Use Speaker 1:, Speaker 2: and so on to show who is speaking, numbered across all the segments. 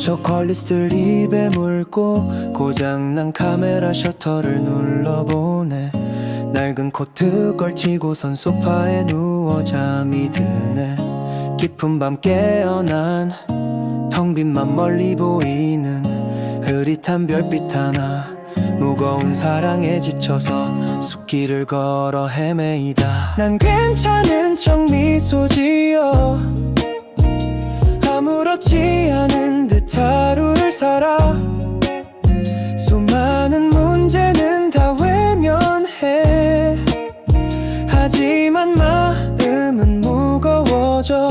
Speaker 1: 초콜릿을 입에 물고 고장난 카메라 셔터를 눌러보네. 낡은 코트 걸치고선 소파에 누워 잠이 드네. 깊은 밤 깨어난 텅빈맘 멀리 보이는 흐릿한 별빛 하나. 무거운 사랑에 지쳐서 숲길을 걸어 헤매이다. 난 괜찮은 척 미소 지어 아무렇지 않은 듯 하루를 살아. 수많은 문제는 다 외면해. 하지만 마음은 무거워져.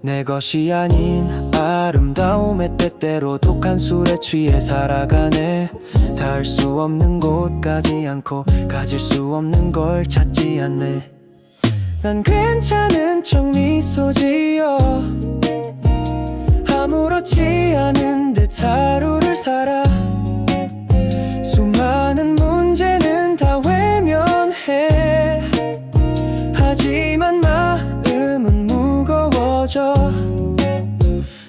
Speaker 1: 내 것이 아닌 아름다움에 때때로 독한 술에 취해 살아가네. 닿을 수 없는 곳까지 않고 가질 수 없는 걸 찾지 않네. 난 괜찮은 척 미소 하지만 마음은 무거워져.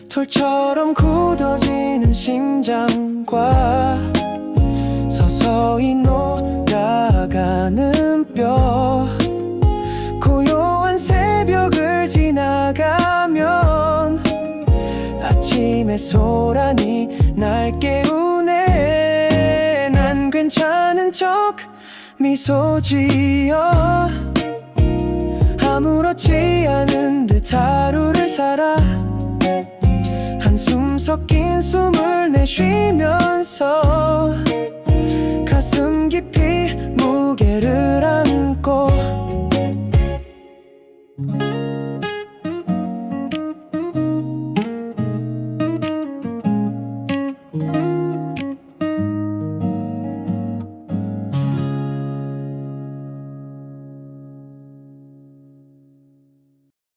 Speaker 1: 돌처럼 굳어지는 심장과 서서히 녹아가는 뼈. 고요한 새벽을 지나가면 아침의 소란이 날 깨우네. 난 괜찮은 척 미소 지어 아무렇지 않은 듯 하루를 살아. 한숨 섞인 숨을 내쉬면서